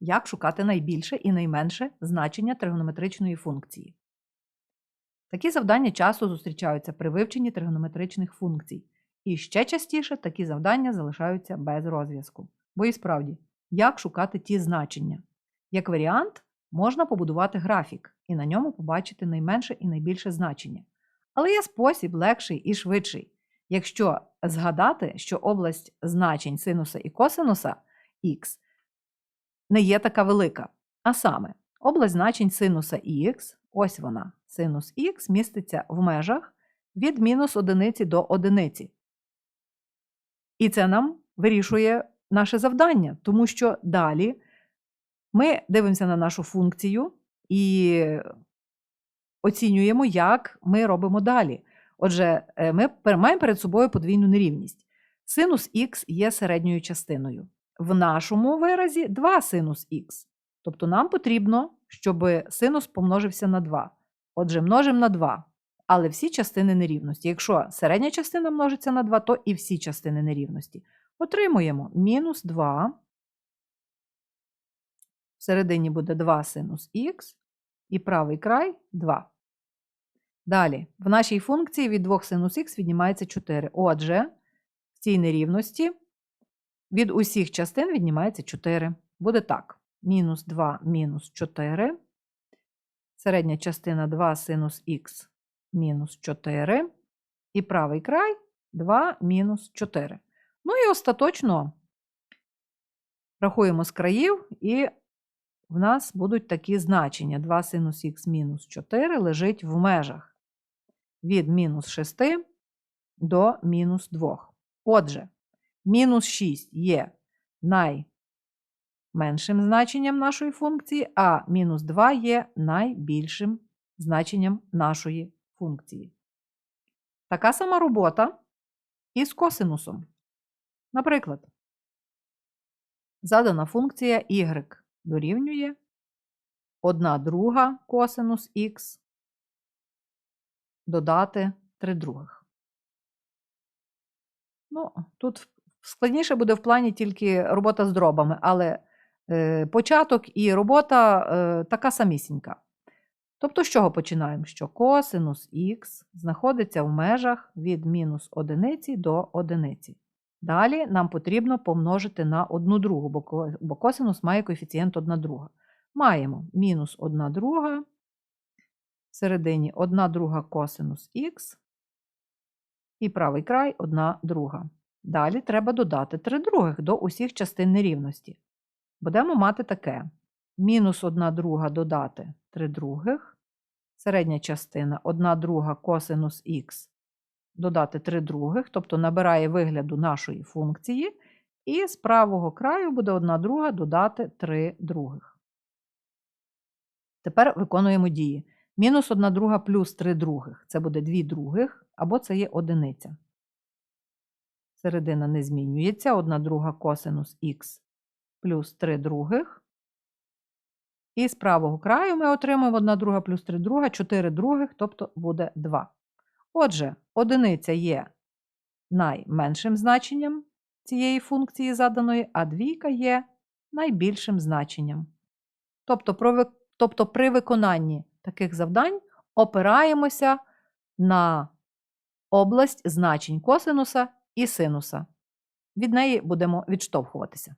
як шукати найбільше і найменше значення тригонометричної функції. Такі завдання часто зустрічаються при вивченні тригонометричних функцій, і ще частіше такі завдання залишаються без розв'язку. Бо і справді, як шукати ті значення? Як варіант, можна побудувати графік і на ньому побачити найменше і найбільше значення. Але є спосіб легший і швидший. Якщо згадати, що область значень синуса і косинуса х не є така велика. А саме, область значень синуса х, ось вона, синус х міститься в межах від мінус одиниці до одиниці. І це нам вирішує наше завдання, тому що далі ми дивимося на нашу функцію і оцінюємо, як ми робимо далі. Отже, е, ми маємо перед собою подвійну нерівність. Синус х є середньою частиною. В нашому виразі 2 синус х. Тобто нам потрібно, щоб синус помножився на 2. Отже, множимо на 2. Але всі частини нерівності. Якщо середня частина множиться на 2, то і всі частини нерівності. Отримуємо мінус 2. Всередині буде 2 синус х і правий край 2. Далі, в нашій функції від 2 синус х віднімається 4. Отже, в цій нерівності від усіх частин віднімається 4. Буде так. Мінус 2 мінус 4. Середня частина 2 синус х мінус 4. І правий край 2 мінус 4. Ну і остаточно рахуємо з країв, і в нас будуть такі значення. 2 синус х мінус 4 лежить в межах від мінус 6 до мінус 2. Отже, мінус 6 є найменшим значенням нашої функції, а мінус 2 є найбільшим значенням нашої функції. Така сама робота і з косинусом. Наприклад, задана функція y дорівнює 1 друга косинус х додати 3 других. Ну, тут складніше буде в плані тільки робота з дробами, але е, початок і робота е, така самісінька. Тобто, з чого починаємо? Що косинус х знаходиться в межах від мінус одиниці до одиниці. Далі нам потрібно помножити на 1 другу, бо косинус має коефіцієнт 1 друга. Маємо мінус 1 друга, всередині 1 друга косинус х і правий край 1 друга. Далі треба додати 3 других до усіх частин нерівності. Будемо мати таке. Мінус 1 друга додати 3 других, середня частина 1 друга косинус х додати 3 других, тобто набирає вигляду нашої функції, і з правого краю буде 1 друга додати 3 других. Тепер виконуємо дії. Мінус 1 друга плюс 3 других це буде 2 других, або це є одиниця. Середина не змінюється. 1 друга косинус х плюс 3 других. І з правого краю ми отримаємо 1 друга плюс 3 друга, 4 других, тобто буде 2. Отже, одиниця є найменшим значенням цієї функції заданої, а двійка є найбільшим значенням. Тобто, про тобто при виконанні таких завдань опираємося на область значень косинуса і синуса. Від неї будемо відштовхуватися.